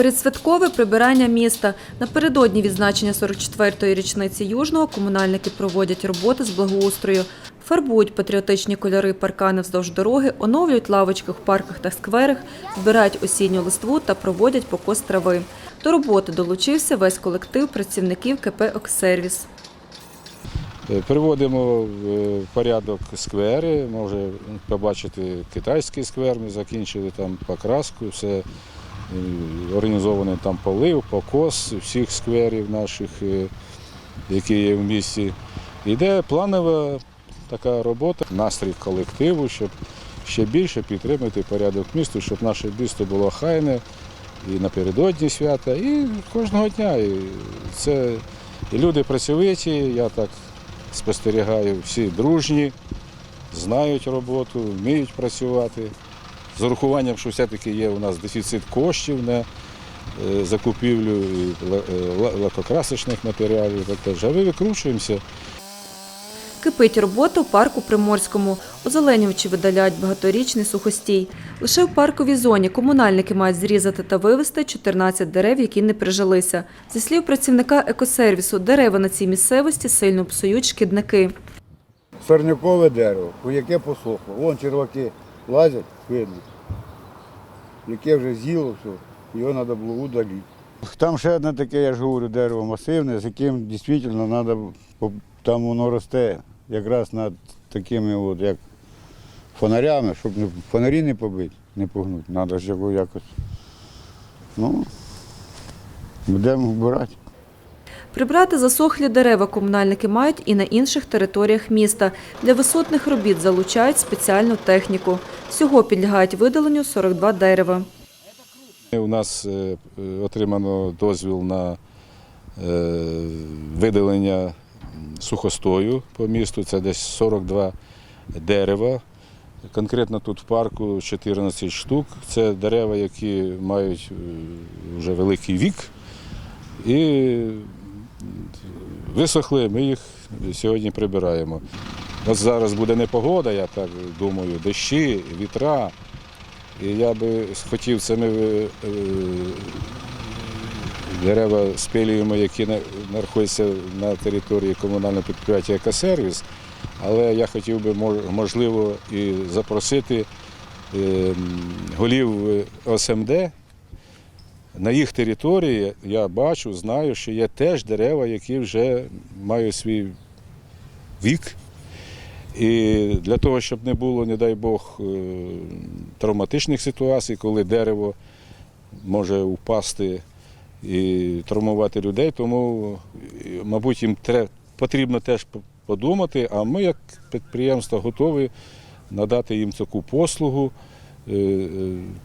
Передсвяткове прибирання міста. Напередодні відзначення 44-ї річниці Южного комунальники проводять роботи з благоустрою. Фарбують патріотичні кольори паркани вздовж дороги, оновлюють лавочки в парках та скверах, збирають осінню листву та проводять покос трави. До роботи долучився весь колектив працівників КП «Оксервіс». Е, Приводимо в е, порядок сквери. Може побачити китайський сквер. Ми закінчили там покраску, все організований там полив, покос всіх скверів наших, е, які є в місті. Іде планова така робота, настрій колективу, щоб ще більше підтримати порядок місту, щоб наше місто було хайне і напередодні свята, і кожного дня. І це і люди працьовиті, я так спостерігаю, всі дружні, знають роботу, вміють працювати. З урахуванням, що все-таки є у нас дефіцит коштів на е, закупівлю е, ла- лакокрасочних матеріалів. Так теж. А ми викручуємося. Кипить робота в парку Приморському. Озеленювачі видаляють багаторічний сухостій. Лише в парковій зоні комунальники мають зрізати та вивезти 14 дерев, які не прижилися. Зі слів працівника екосервісу, дерева на цій місцевості сильно псують шкідники. сорнякове дерево, яке посохло. Вон черваки лазять, видно, яке вже з'їло все, його треба було удалити. Там ще одне таке, я ж говорю, дерево масивне, з яким дійсно треба, там воно росте якраз над такими, от, як фонарями, щоб фонарі не побити, не погнути. Треба ж його якось. Ну, будемо вбирати. Прибрати засохлі дерева комунальники мають і на інших територіях міста. Для висотних робіт залучають спеціальну техніку. Всього підлягають видаленню 42 дерева. У нас е, е, отримано дозвіл на е, видалення сухостою по місту. Це десь 42 дерева. Конкретно тут в парку 14 штук. Це дерева, які мають вже великий вік. І висохли, ми їх сьогодні прибираємо. От зараз буде непогода, я так думаю, дощі, вітра. І я би хотів цими е, дерева спилюємо, які знаходяться на території комунального підприємства «Екосервіс», але я хотів би можливо і запросити е, голів е, ОСМД. На їх території я бачу, знаю, що є теж дерева, які вже мають свій вік. І для того, щоб не було, не дай Бог, е, травматичних ситуацій, коли дерево може впасти і травмувати людей, тому, е, мабуть, їм потрібно теж подумати, а ми, як підприємство, готові надати їм таку послугу, е,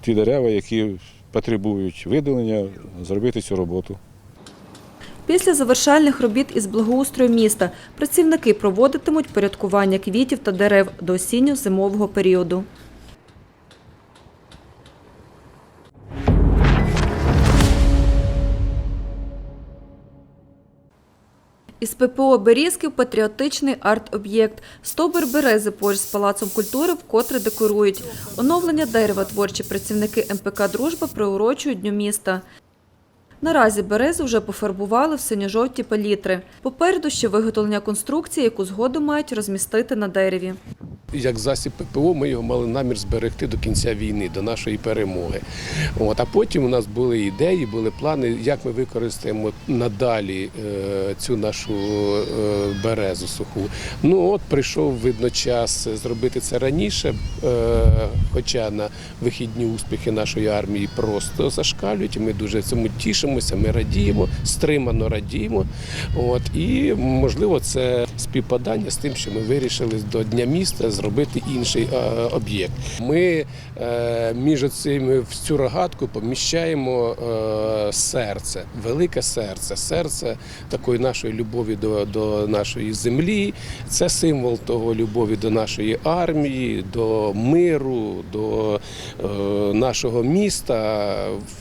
ті дерева, які потребують видалення, зробити цю роботу. Після завершальних робіт із благоустрою міста працівники проводитимуть порядкування квітів та дерев до осінньо-зимового періоду. Із ППО Берізків патріотичний арт-об'єкт. Стобер берези поруч з Палацом культури вкотре декорують. Оновлення дерева творчі працівники МПК Дружба приурочують Дню міста. Наразі березу вже пофарбували в синьо-жовті палітри. Попереду ще виготовлення конструкції, яку згодом мають розмістити на дереві. як засіб ППО, ми його мали намір зберегти до кінця війни, до нашої перемоги. От, а потім у нас були ідеї, були плани, як ми використаємо надалі е, цю нашу е, березу суху. Ну от прийшов видно час зробити це раніше, е, хоча на вихідні успіхи нашої армії просто зашкалюють. Ми дуже цьому тішимося, ми радіємо, стримано радіємо. От, і можливо, це співпадання з тим, що ми вирішили до Дня міста зробити інший е, об'єкт. Ми е, між цими в цю рогатку поміщаємо е, серце, велике серце, серце такої нашої любові до, до нашої землі. Це символ того любові до нашої армії, до миру, до нашого міста.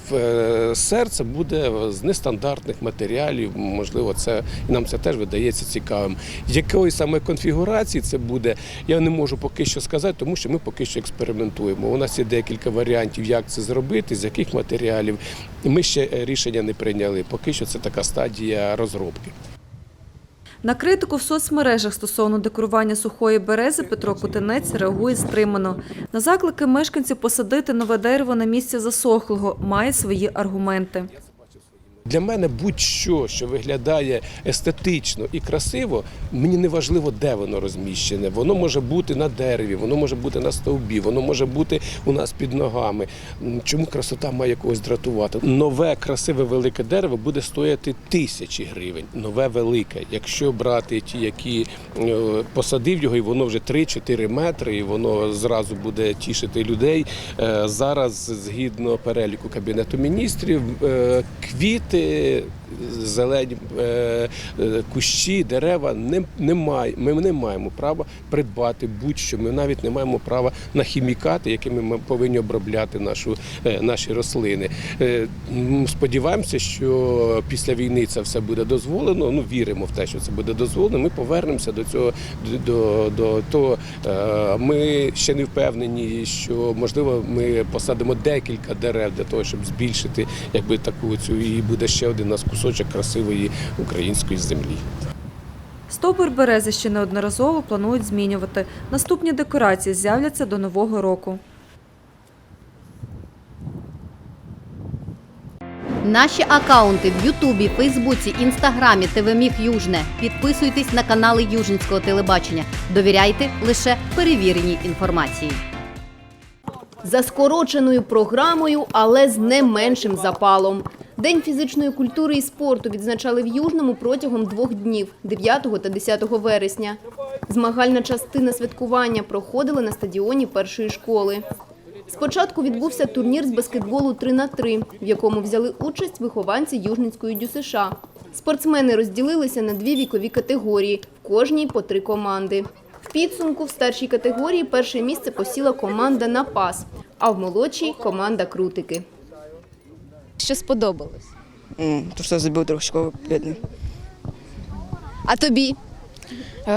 В серце буде але з нестандартних матеріалів. Можливо, це і нам це теж видається цікавим. Якої саме конфігурації це буде, я не можу поки що сказати, тому що ми поки що експериментуємо. У нас є декілька варіантів, як це зробити, з яких матеріалів. Ми ще е, рішення не прийняли. Поки що це така стадія розробки. На критику в соцмережах стосовно декорування сухої берези Петро Кутинець реагує стримано. На заклики мешканців посадити нове дерево на місці засохлого має свої аргументи. Для мене будь-що, що виглядає естетично і красиво, мені не важливо, де воно розміщене. Воно може бути на дереві, воно може бути на стовбі, воно може бути у нас під ногами. Чому красота має когось дратувати? Нове красиве велике дерево буде стояти тисячі гривень. Нове велике. Якщо брати ті, які е, посадив його, і воно вже 3-4 метри, і воно зразу буде тішити людей. Е, Зараз, згідно переліку кабінету міністрів, е, квіти, зелені е, е, кущі, дерева не, не має, ми не маємо права придбати будь-що. Ми навіть не маємо права на хімікати, якими ми повинні обробляти нашу, е, наші рослини. Сподіваємося, що після війни це все буде дозволено. Ну віримо в те, що це буде дозволено. Ми повернемося до цього до, до того. Ми ще не впевнені, що можливо ми посадимо декілька дерев для того, щоб збільшити якби таку цю і буде ще один нас кусочок красивої української землі. Стовбур берези ще неодноразово планують змінювати. Наступні декорації з'являться до нового року. Наші акаунти в Ютубі, Фейсбуці, Інстаграмі, ТВ Міг Южне. Підписуйтесь на канали Южницького телебачення. Довіряйте лише перевіреній інформації. За скороченою програмою, але з не меншим запалом. День фізичної культури і спорту відзначали в Южному протягом двох днів 9 та 10 вересня. Змагальна частина святкування проходила на стадіоні першої школи. Спочатку відбувся турнір з баскетболу 3 на 3 в якому взяли участь вихованці Южницької ДЮСШ. Спортсмени розділилися на дві вікові категорії, в кожній по три команди. В підсумку в старшій категорії перше місце посіла команда на пас, а в молодшій команда крутики. Що сподобалось? М, То, что я забил трехочковый бедный. А тобі? Е,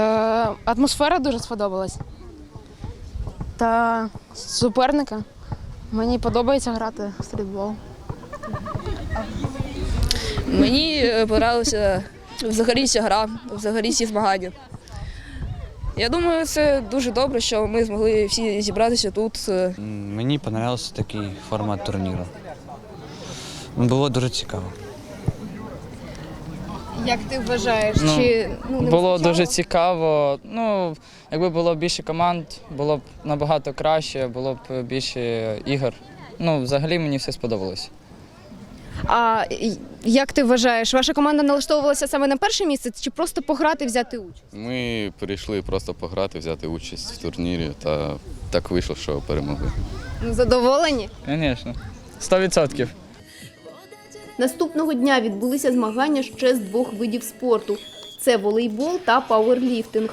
атмосфера дуже сподобалась. Та суперника. Мені подобається грати в стрітбол. Мені е, подобалася взагалі вся гра, взагалі всі змагання. Я думаю, це дуже добре, що ми змогли всі зібратися тут. е, М, Мені понравився такий формат турніру. Було дуже цікаво. Як ти вважаєш? Ну, Чи ну, не Було вистачало? дуже цікаво. Ну, якби було більше команд, було б набагато краще, було б більше ігор. Ну, взагалі мені все сподобалось. А як ти вважаєш, ваша команда налаштовувалася саме на перше місце, чи просто пограти, взяти участь? Ми прийшли просто пограти, взяти участь в турнірі, та так вийшло, що перемогли. Ну, Задоволені? Звісно. Сто відсотків. Наступного дня відбулися змагання ще з двох видів спорту: це волейбол та пауерліфтинг.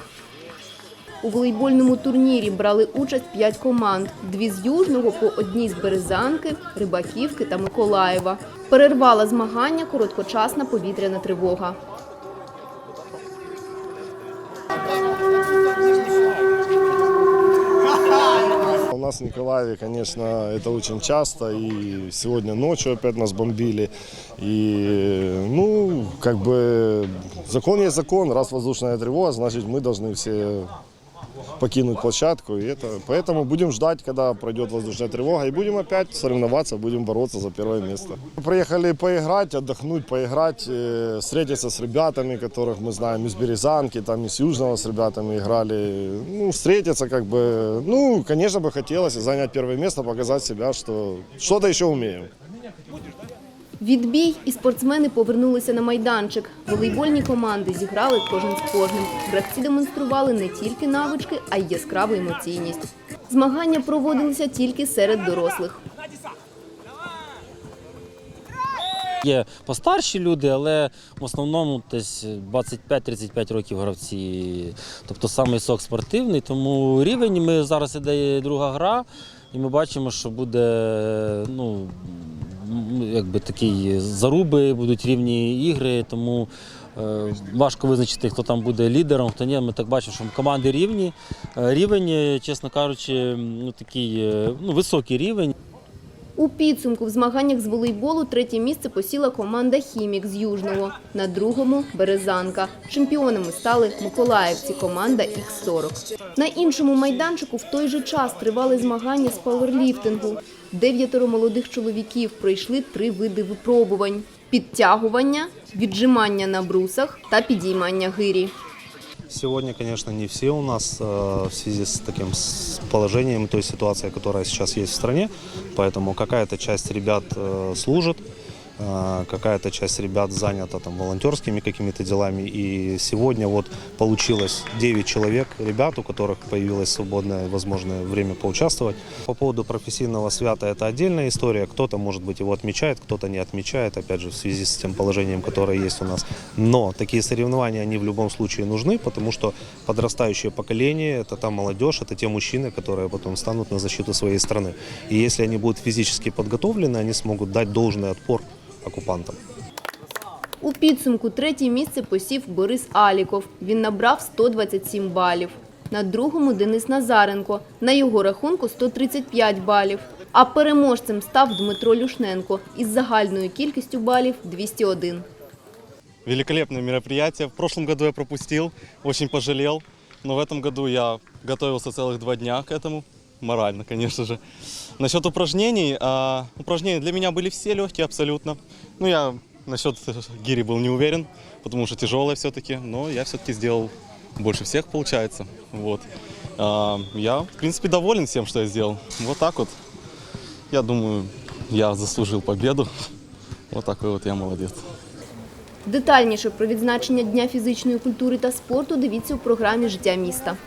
У волейбольному турнірі брали участь п'ять команд: дві з Южного по одній з Березанки, Рибаківки та Миколаєва. Перервала змагання короткочасна повітряна тривога. нас в Николаеве, конечно, это очень часто, и сегодня ночью опять нас бомбили. И, ну, как бы, закон есть закон, раз воздушная тревога, значит, мы должны все покинуть площадку. И это, поэтому будем ждать, когда пройдет воздушная тревога, и будем опять соревноваться, будем бороться за первое место. Приехали поиграть, отдохнуть, поиграть, э, встретиться с ребятами, которых мы знаем из Березанки, там из Южного с ребятами играли. Ну, встретиться как бы, ну, конечно бы хотелось занять первое место, показать себя, что что-то еще умеем. Відбій і спортсмени повернулися на майданчик. Волейбольні команди зіграли кожен з кожним. Гравці демонстрували не тільки навички, а й яскраву емоційність. Змагання проводилися тільки серед дорослих. Є постарші люди, але в основному десь 25-35 років гравці. Тобто самий сок спортивний. Тому рівень ми зараз іде друга гра, і ми бачимо, що буде ну, якби такі заруби, будуть рівні ігри, тому е, важко визначити, хто там буде лідером, хто ні. Ми так бачимо, що команди рівні. Е, Рівень, е, чесно кажучи, ну такий ну, високий рівень. У підсумку в змаганнях з волейболу третє місце посіла команда «Хімік» з Южного. На другому – «Березанка». Чемпіонами стали миколаївці, команда «Х-40». На іншому майданчику в той же час тривали змагання з пауерліфтингу. Дев'ятеро молодих чоловіків пройшли три види випробувань – підтягування, віджимання на брусах та підіймання гирі. Сегодня, конечно, не все у нас э, в связи с таким с положением, той ситуацией, которая сейчас есть в стране. Поэтому какая-то часть ребят э, служит, э, какая-то часть ребят занята там волонтерскими какими-то делами. И сегодня вот получилось 9 человек, ребят, у которых появилось свободное, возможное время поучаствовать. По поводу профессийного свята это отдельная история. Кто-то, может быть, его отмечает, кто-то не отмечает, опять же, в связи с тем положением, которое есть у нас. Но такие соревнования, они в любом случае нужны, потому что подрастающее поколение, это та молодежь, это те мужчины, которые потом станут на защиту своей страны. И если они будут физически подготовлены, они смогут дать должный отпор оккупантам. У підсумку третє місце посів Борис Аліков. Він набрав 127 балів. На другому Денис Назаренко. На його рахунку 135 балів. А переможцем став Дмитро Люшненко із загальною кількістю балів 201. Великолепное мероприятие. В прошлом году я пропустил, очень пожалел. Но в этом году я готовился целых два дня к этому. Морально, конечно же. Насчет упражнений. а, упражнения для меня были все легкие абсолютно. Ну, я насчет гири был не уверен, потому что тяжелая все-таки. Но я все-таки сделал больше всех, получается. Вот. А, я, в принципе, доволен всем, что я сделал. Вот так вот. Я думаю, я заслужил победу. Вот такой вот я молодец. Детальніше про відзначення Дня фізичної культури та спорту дивіться у програмі «Життя міста».